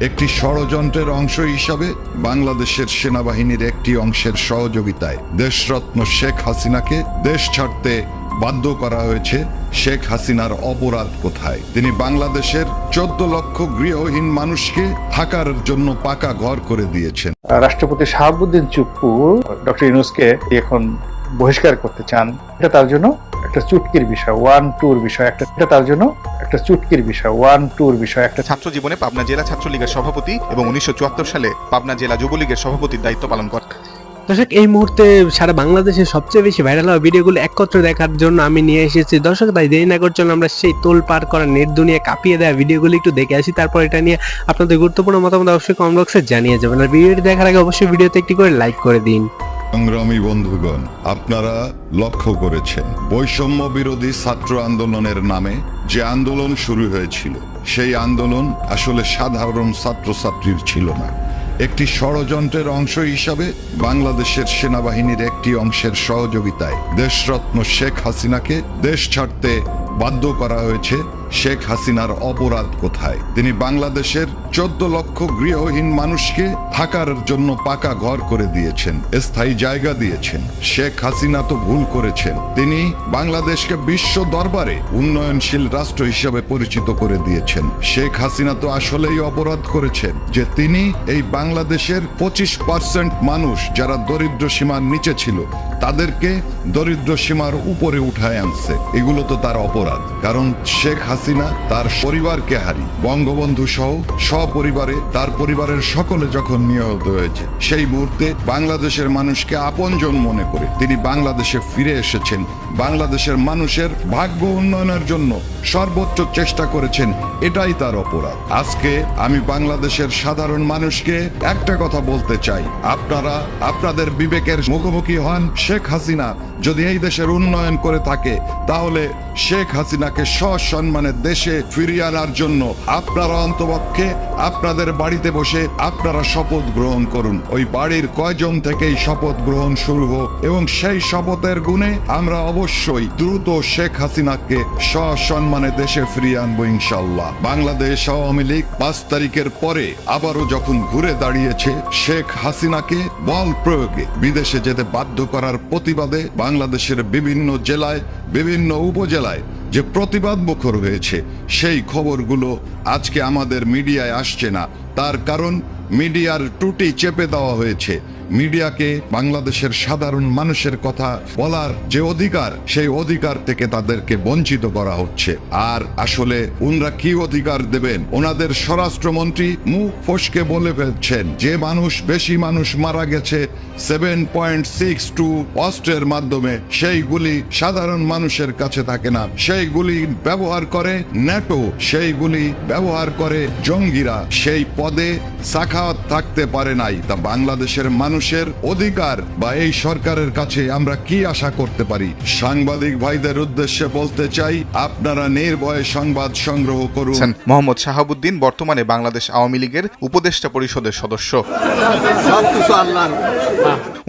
একটি ষড়যন্ত্রের অংশ হিসাবে বাংলাদেশের সেনাবাহিনীর একটি অংশের সহযোগিতায় দেশরত্ন শেখ হাসিনাকে দেশ ছাড়তে বাধ্য করা হয়েছে শেখ হাসিনার অপরাধ কোথায়? তিনি বাংলাদেশের চোদ্দ লক্ষ গৃহহীন মানুষকে থাকার জন্য পাকা ঘর করে দিয়েছেন। রাষ্ট্রপতি শাহাবুদ্দিন চুপ্পু ডক্টর ইউনুসকে এখন বহিষ্কার করতে চান। এটা তার জন্য একটা চুটকির বিষয়, ওয়ান টুর বিষয়, একটা এটা তার জন্য একটা চুটকির বিষয় ওয়ান টুর বিষয় একটা ছাত্র জীবনে পাবনা জেলা ছাত্রলীগের সভাপতি এবং উনিশশো চুয়াত্তর সালে পাবনা জেলা যুবলীগের সভাপতির দায়িত্ব পালন করেন। দর্শক এই মুহূর্তে সারা বাংলাদেশে সবচেয়ে বেশি ভাইরাল হওয়া ভিডিওগুলো একত্রে দেখার জন্য আমি নিয়ে এসেছি। দর্শক তাই দেরি না করছেন আমরা সেই তোল পার করা নেট দুনিয়া কাঁপিয়ে দেওয়া ভিডিওগুলো একটু দেখে আসি। তারপর এটা নিয়ে আপনাদের গুরুত্বপূর্ণ মতামত অবশ্যই কমেন্ট বক্সে জানিয়ে যাবেন। আর ভিডিওটি দেখার আগে অবশ্যই ভিডিওতে একটি করে লাইক করে দিন। সংগ্রামী বন্ধুগণ, আপনারা লক্ষ্য করেছেন, বৈষম্য বিরোধী ছাত্র আন্দোলনের নামে যে আন্দোলন শুরু হয়েছিল, সেই আন্দোলন আসলে সাধারণ ছাত্রছাত্রীর ছিল না। একটি ষড়যন্ত্রের অংশ হিসাবে বাংলাদেশের সেনাবাহিনীর একটি অংশের সহযোগিতায় দেশরত্ন শেখ হাসিনাকে দেশ ছাড়তে বাধ্য করা হয়েছে শেখ হাসিনার অপরাধ কোথায়? তিনি বাংলাদেশের চোদ্দ লক্ষ গৃহহীন মানুষকে থাকার জন্য পাকা ঘর করে দিয়েছেন, স্থায়ী জায়গা দিয়েছেন। শেখ হাসিনা তো ভুল করেছেন। তিনি বাংলাদেশকে বিশ্ব দরবারে উন্নয়নশীল রাষ্ট্র হিসেবে পরিচিত করে দিয়েছেন। শেখ হাসিনা তো আসলেই অপরাধ করেছেন যে তিনি এই বাংলাদেশের পঁচিশ পার্সেন্ট মানুষ যারা দরিদ্র সীমার নিচে ছিল, তাদেরকে দরিদ্র সীমার উপরে উঠায় আনছে। এগুলো তো তার অপরাধ। কারণ শেখ হাসিনা তার পরিবারকে হারি। বঙ্গবন্ধু সহ সপরিবারে তার পরিবারের সকলে যখন নিহত হয়েছে, সেই মুহূর্তে বাংলাদেশের মানুষকে আপনজন মনে করে তিনি বাংলাদেশে ফিরে এসেছেন। বাংলাদেশের মানুষের ভাগ্য উন্নয়নের জন্য সর্বোচ্চ চেষ্টা করেছেন এটাই তার অপরাধ। আজকে আমি বাংলাদেশের সাধারণ মানুষকে একটা কথা বলতে চাই। আপনারা, আপনাদের বিবেকের মুখোমুখি হন শেখ হাসিনা। যদি এই দেশের উন্নয়ন করে থাকে, তাহলে শেখ হাসিনাকে সসম্মানে দেশে ফিরিয়ে আনার জন্য আপনারা অন্তপক্ষে, আপনাদের বাড়িতে বসে আপনারা শপথ গ্রহণ করুন। ওই বাড়ির কয়জন থেকেই শপথ গ্রহণ শুরু হোক, এবং সেই শপথের গুণে আমরা অবশ্যই দ্রুত শেখ হাসিনাকে সসম্মানে দেশে ফিরিয়ে আনব ইনশাল্লাহ বাংলাদেশ আওয়ামী লীগ পাঁচ তারিখের পরে আবারও যখন ঘুরে দাঁড়িয়েছে শেখ হাসিনাকে বল প্রয়োগে, বিদেশে যেতে বাধ্য করার প্রতিবাদে বাংলাদেশের বিভিন্ন জেলায়, বিভিন্ন উপজেলায় যে প্রতিবাদ মুখর হয়েছে, সেই খবরগুলো আজকে আমাদের মিডিয়ায় আসছে না। তার কারণ, মিডিয়ার ত্রুটি চেপে দেওয়া হয়েছে। মিডিয়াকে বাংলাদেশের সাধারণ মানুষের কথা বলার যে অধিকার, সেই অধিকার থেকে তাদেরকে বঞ্চিত করা হচ্ছে। আর আসলে উনরা কি অধিকার দেবেন? ওনাদের স্বরাষ্ট্রমন্ত্রী মুখ ফসকে বলে ফেলছেন, যে মানুষ বেশি মানুষ মারা গেছে, সেভেন পয়েন্ট সিক্স টু অস্ত্রের মাধ্যমে সেইগুলি সাধারণ মানুষের কাছে থাকে না। সেইগুলি ব্যবহার করে ন্যাটো সেইগুলি ব্যবহার করে জঙ্গিরা সেই পদে সাখাওয়াত থাকতে পারে নাই। তা বাংলাদেশের মানুষের অধিকার বা এই সরকারের কাছে আমরা কি আশা করতে পারি? সাংবাদিক ভাইদের উদ্দেশ্যে বলতে চাই আপনারা নির্ভয়ে সংবাদ সংগ্রহ করুন। মোহাম্মদ শাহাবুদ্দিন বর্তমানে বাংলাদেশ আওয়ামী লীগের উপদেষ্টা পরিষদের সদস্য।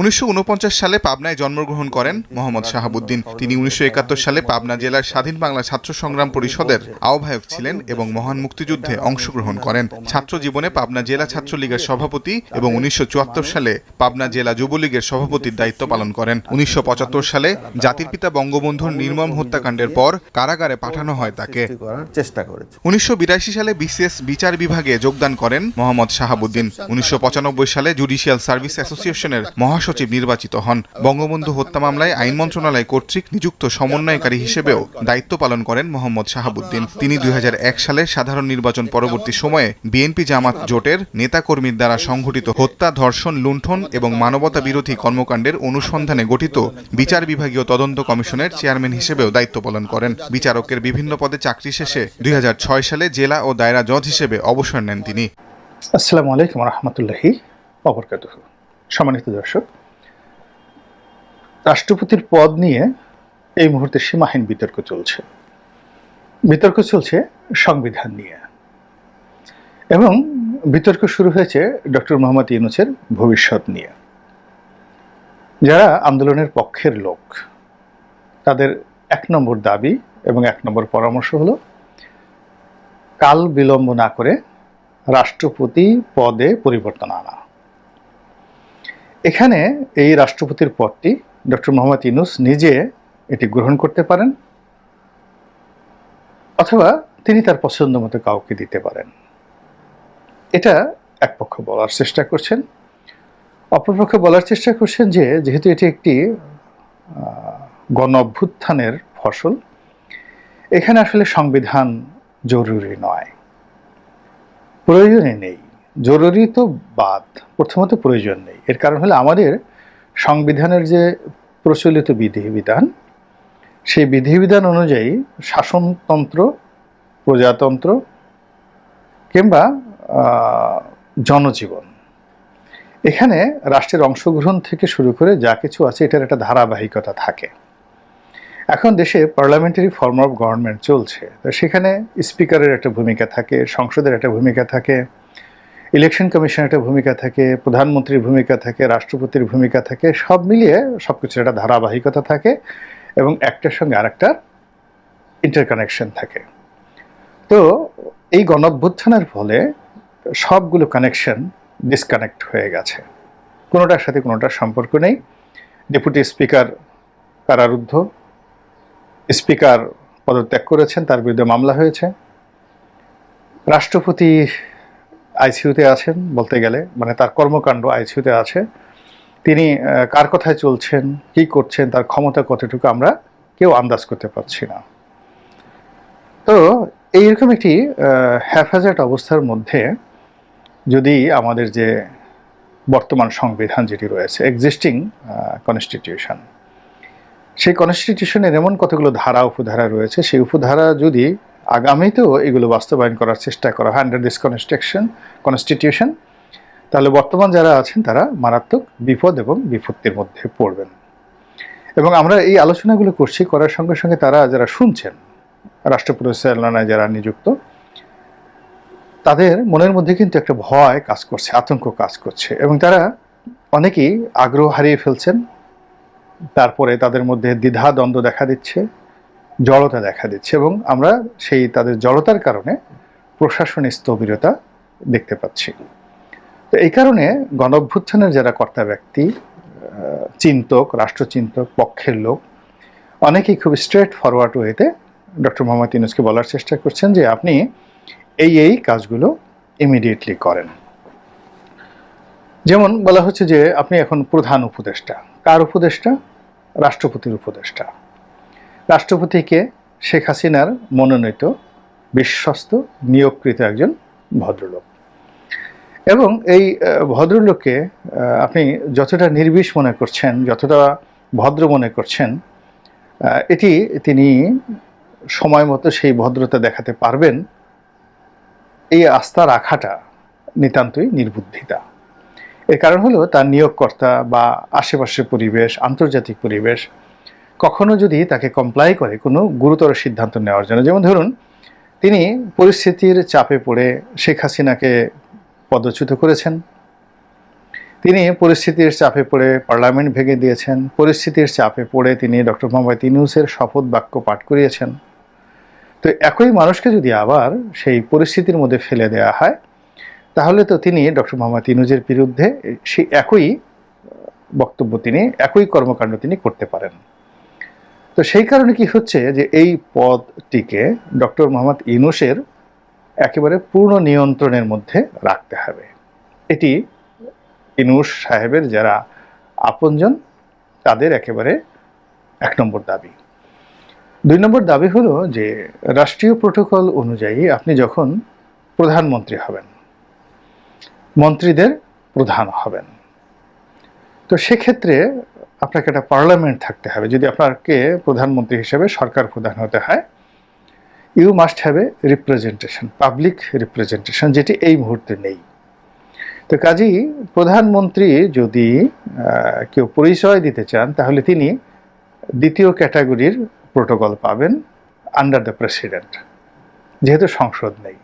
উনিশশো উনপঞ্চাশ সালে পাবনায় জন্মগ্রহণ করেন মোহাম্মদ শাহাবুদ্দিন। তিনি উনিশশো একাত্তর সালে পাবনা জেলার স্বাধীন বাংলা ছাত্র সংগ্রাম পরিষদের আহ্বায়ক ছিলেন এবং মহান মুক্তিযুদ্ধে অংশগ্রহণ করেন। ছাত্র জীবনে পাবনা জেলা ছাত্রলীগের সভাপতি এবং উনিশশো চুয়াত্তর সালে পাবনা জেলা যুবলীগের সভাপতির দায়িত্ব পালন করেন। উনিশশো পঁচাত্তর সালে জাতির পিতা বঙ্গবন্ধুর নির্মম হত্যাকাণ্ডের পর কারাগারে পাঠানো হয় তাকে। চেষ্টা করেছে। উনিশশো বিরাশি সালে বিসিএস বিচার বিভাগে যোগদান করেন মোহাম্মদ শাহাবুদ্দিন। উনিশশো পঁচানব্বই সালে জুডিশিয়াল সার্ভিস অ্যাসোসিয়েশনের মহাসচিব নির্বাচিত হন। বঙ্গবন্ধু হত্যা মামলায় আইন মন্ত্রণালয় কর্তৃক নিযুক্ত সমন্বয়কারী হিসেবেও দায়িত্ব পালন করেন মোহাম্মদ শাহাবুদ্দিন। তিনি দুই সালে সাধারণ নির্বাচন পরবর্তী সময়ে বিএনপি জামাত জোটের নেতাকর্মীর দ্বারা সংঘটিত হত্যা ধর্ষণ লুণ্ঠন এবং মানবতা বিরোধী কর্মকাণ্ডের অনুসন্ধানে গঠিত বিচার বিভাগীয় তদন্ত কমিশনের চেয়ারম্যান হিসেবেও দায়িত্ব পালন করেন। বিচারকের বিভিন্ন পদে চাকরি শেষে দুই হাজার ছয় সালে জেলা ও দায়রা জজ হিসেবে অবসর নেন তিনি। আসসালামু আলাইকুম রহমতুল্লাহি অবরকাত সম্মানিত দর্শক রাষ্ট্রপতির পদ নিয়ে এই মুহূর্তে সীমাহীন বিতর্ক চলছে। বিতর্ক চলছে সংবিধান নিয়ে। এবং বিতর্ক শুরু হয়েছে ডক্টর মোহাম্মদ ইউনুসের ভবিষ্যৎ নিয়ে। যারা আন্দোলনের পক্ষের লোক, তাদের এক নম্বর দাবি এবং এক নম্বর পরামর্শ হলো, কাল বিলম্ব না করে রাষ্ট্রপতি পদে পরিবর্তন আনা। এখানে এই রাষ্ট্রপতির পদটি ডক্টর মোহাম্মদ ইনুস নিজে এটি গ্রহণ করতে পারেন, অথবা তিনি তার পছন্দ মতো কাউকে দিতে পারেন। এটা এক পক্ষ বলার চেষ্টা করছেন। অপরপক্ষ বলার চেষ্টা করছেন যে, যেহেতু এটি একটি গণ অভ্যুত্থানের ফসল, এখানে আসলে সংবিধান জরুরি নয়। প্রয়োজনই নেই। জরুরি তো বাদ, প্রথমত প্রয়োজন নেই। এর কারণ হলো আমাদের সংবিধানের যে প্রচলিত বিধিবিধান সেই বিধিবিধান অনুযায়ী শাসনতন্ত্র, প্রজাতন্ত্র কিংবা জনজীবন। এখানে রাষ্ট্রের অংশগ্রহণ থেকে শুরু করে যা কিছু আছে এটার একটা ধারাবাহিকতা থাকে। এখন দেশে পার্লামেন্টারি ফর্ম অফ গভর্নমেন্ট চলছে। তো সেখানে স্পিকারের একটা ভূমিকা থাকে, সংসদের একটা ভূমিকা থাকে ইলেকশন কমিশনের একটা ভূমিকা থাকে, প্রধানমন্ত্রীর ভূমিকা থাকে, রাষ্ট্রপতির ভূমিকা থাকে, সব মিলিয়ে সব কিছুর একটা ধারাবাহিকতা থাকে। এবং একটার সঙ্গে আরেকটার ইন্টারকানেকশন থাকে। তো এই গণঅভ্যুত্থানের ফলে সবগুলো কানেকশন ডিসকানেক্ট হয়ে গেছে। কোনোটার সাথে কোনোটার সম্পর্ক নেই। ডেপুটি স্পিকার কারারুদ্ধ। স্পিকার পদত্যাগ করেছেন, তার বিরুদ্ধে মামলা হয়েছে। রাষ্ট্রপতি আইসিইউতে আছেন বলতে গেলে মানে তার কর্মকাণ্ড আইসিইউতে আছে। তিনি কার কথায় চলছেন, কি করছেন, তার ক্ষমতা কতটুকু আমরা কেউ আন্দাজ করতে পারছি না। তো এইরকম একটি হ্যাফাজার্ট অবস্থার মধ্যে যদি আমাদের যে বর্তমান সংবিধান যেটি রয়েছে এক্সিস্টিং কনস্টিটিউশন সেই কনস্টিটিউশনের এমন কতগুলো ধারা, উপধারা রয়েছে, সেই উপধারা যদি আগামীতেও এগুলো বাস্তবায়ন করার চেষ্টা করা হয় আন্ডার দিস কনস্ট্রাকশন কনস্টিটিউশন তাহলে বর্তমান যারা আছেন, তারা মারাত্মক বিপদ এবং বিপত্তির মধ্যে পড়বেন। এবং আমরা এই আলোচনাগুলো করছি, করার সঙ্গে সঙ্গে তারা যারা শুনছেন রাষ্ট্র পরিচালনায় যারা নিযুক্ত, তাদের মনের মধ্যে কিন্তু একটা ভয় কাজ করছে, আতঙ্ক কাজ করছে। এবং তারা অনেকেই আগ্রহ হারিয়ে ফেলছেন, তারপরে তাদের মধ্যে দ্বিধা, দ্বন্দ্ব দেখা দিচ্ছে, জড়তা দেখা দিচ্ছে এবং আমরা সেই তাদের জড়তার কারণে প্রশাসনিক স্থবিরতা দেখতে পাচ্ছি। তো এই কারণে গণঅভ্যুত্থানের যারা কর্তা ব্যক্তি চিন্তক, রাষ্ট্রচিন্তক, পক্ষের লোক, অনেকেই খুব স্ট্রেট ফরওয়ার্ড ওয়েতে ডক্টর মোহাম্মদ ইউনুসকে বলার চেষ্টা করছেন যে আপনি এই এই কাজগুলো ইমিডিয়েটলি করেন। যেমন বলা হচ্ছে যে আপনি এখন প্রধান উপদেষ্টা। কার উপদেষ্টা? রাষ্ট্রপতির উপদেষ্টা। রাষ্ট্রপতিকে শেখ হাসিনার মনোনীত, বিশ্বস্ত, নিয়োগকৃত একজন ভদ্রলোক। এবং এই ভদ্রলোককে আপনি যতটা নির্বিষ মনে করছেন, যতটা ভদ্র মনে করছেন এটি তিনি সময় মতো সেই ভদ্রতা দেখাতে পারবেন। এই আস্থা রাখাটা নিতান্তই নির্বুদ্ধিতা। এর কারণ হলো তার নিয়োগকর্তা বা আশেপাশের পরিবেশ, আন্তর্জাতিক পরিবেশ কখনো যদি তাকে কমপ্লাই করে কোনো গুরুতর সিদ্ধান্ত নেওয়ার জন্য। যেমন ধরুন, তিনি পরিস্থিতির চাপে পড়ে শেখ হাসিনাকে পদচ্যুত করেছেন। তিনি পরিস্থিতির চাপে পড়ে পার্লামেন্ট ভেঙে দিয়েছেন। পরিস্থিতির চাপে পড়ে তিনি ডক্টর মোহাম্মদ ইনুসের শপথ বাক্য পাঠ করিয়েছেন। তো একই মানুষকে যদি আবার সেই পরিস্থিতির মধ্যে ফেলে দেওয়া হয়, তাহলে তো তিনি ডক্টর মোহাম্মদ ইনুজের বিরুদ্ধে সেই একই বক্তব্য তিনি, একই কর্মকাণ্ড তিনি করতে পারেন। তো সেই কারণে কি হচ্ছে যে এই পদটিকে ডক্টর মোহাম্মদ ইনুসের একেবারে পূর্ণ নিয়ন্ত্রণের মধ্যে রাখতে হবে। এটি ইনুস সাহেবের যারা আপনজন, তাদের একেবারে এক নম্বর দাবি। দুই নম্বর দাবি হলো যে, রাষ্ট্রীয় প্রোটোকল অনুযায়ী আপনি যখন প্রধানমন্ত্রী হবেন, মন্ত্রীদের প্রধান হবেন। তো সেক্ষেত্রে আপনাকে একটা পার্লামেন্ট থাকতে হবে। যদি আপনাকে প্রধানমন্ত্রী হিসেবে সরকার প্রধান হতে হয় you must have a representation public representation যেটি এই মুহূর্তে নেই। তো কাজেই প্রধানমন্ত্রী যদি কেউ পরিচয় দিতে চান, তাহলে তিনি দ্বিতীয় ক্যাটাগরির প্রোটোকল পাবেন আন্ডার দ্য প্রেসিডেন্ট যেহেতু সংসদ নেই।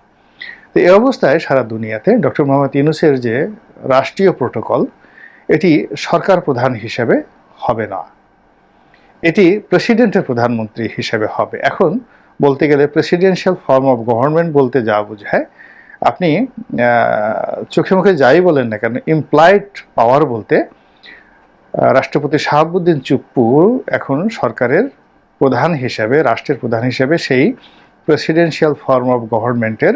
তো এই অবস্থায় সারা দুনিয়াতে ডক্টর মোহাম্মদ ইউনুসের যে রাষ্ট্রীয় প্রোটোকল, এটি সরকার প্রধান হিসেবে হবে না। এটি প্রেসিডেন্টের প্রধানমন্ত্রী হিসেবে হবে। এখন বলতে গেলে প্রেসিডেন্সিয়াল ফর্ম অফ গভর্নমেন্ট বলতে যা বোঝায়, আপনি চোখে মুখে যাই বলেন না কেন ইমপ্লয়েড পাওয়ার বলতে রাষ্ট্রপতি শাহাবুদ্দিন চুপ্পু এখন সরকারের প্রধান হিসাবে, রাষ্ট্রের প্রধান হিসাবে সেই প্রেসিডেন্সিয়াল ফর্ম অফ গভর্নমেন্টের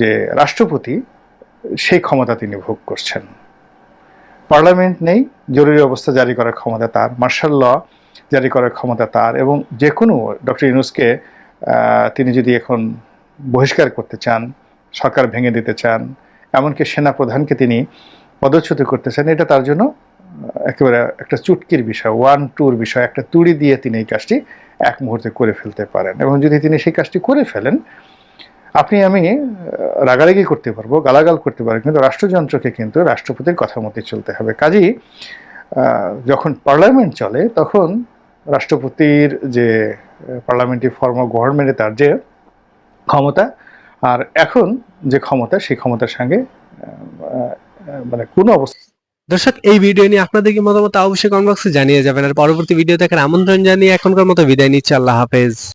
যে রাষ্ট্রপতি, সেই ক্ষমতা তিনি ভোগ করছেন। পার্লামেন্ট নেই, জরুরি অবস্থা জারি করার ক্ষমতা তার। মার্শাল ল জারি করার ক্ষমতা তার এবং যে কোনো ডক্টর ইউনুসকে তিনি যদি এখন বহিষ্কার করতে চান, সরকার ভেঙে দিতে চান, এমনকি সেনা প্রধানকে তিনি পদচ্যুত করতে চান, এটা তার জন্য একেবারে একটা চুটকির বিষয় ওয়ান টুর বিষয়, একটা তুড়ি দিয়ে তিনি এই কাজটি এক মুহূর্তে করে ফেলতে পারেন। এবং যদি তিনি সেই কাজটি করে ফেলেন, আপনি, আমি রাগারাগি করতে পারব, গালাগাল করতে পারব, কিন্তু রাষ্ট্রযন্ত্রকে কিন্তু রাষ্ট্রপতির কথা মতো চলতে হবে। কাজেই যখন পার্লামেন্ট চলে, তখন রাষ্ট্রপতির যে পার্লামেন্টারি ফর্ম অফ গভর্নমেন্টে তার যে ক্ষমতা, আর এখন যে ক্ষমতা, সেই ক্ষমতার সঙ্গে মানে কোনো অবস্থা দর্শক, এই ভিডিও নিয়ে আপনাদের কি মতামত অবশ্যই কমেন্ট বক্সে জানিয়ে যাবেন। আর পরবর্তী ভিডিও দেখার আমন্ত্রণ জানিয়ে এখনকার মতো বিদায় নিচ্ছি। আল্লাহ হাফেজ।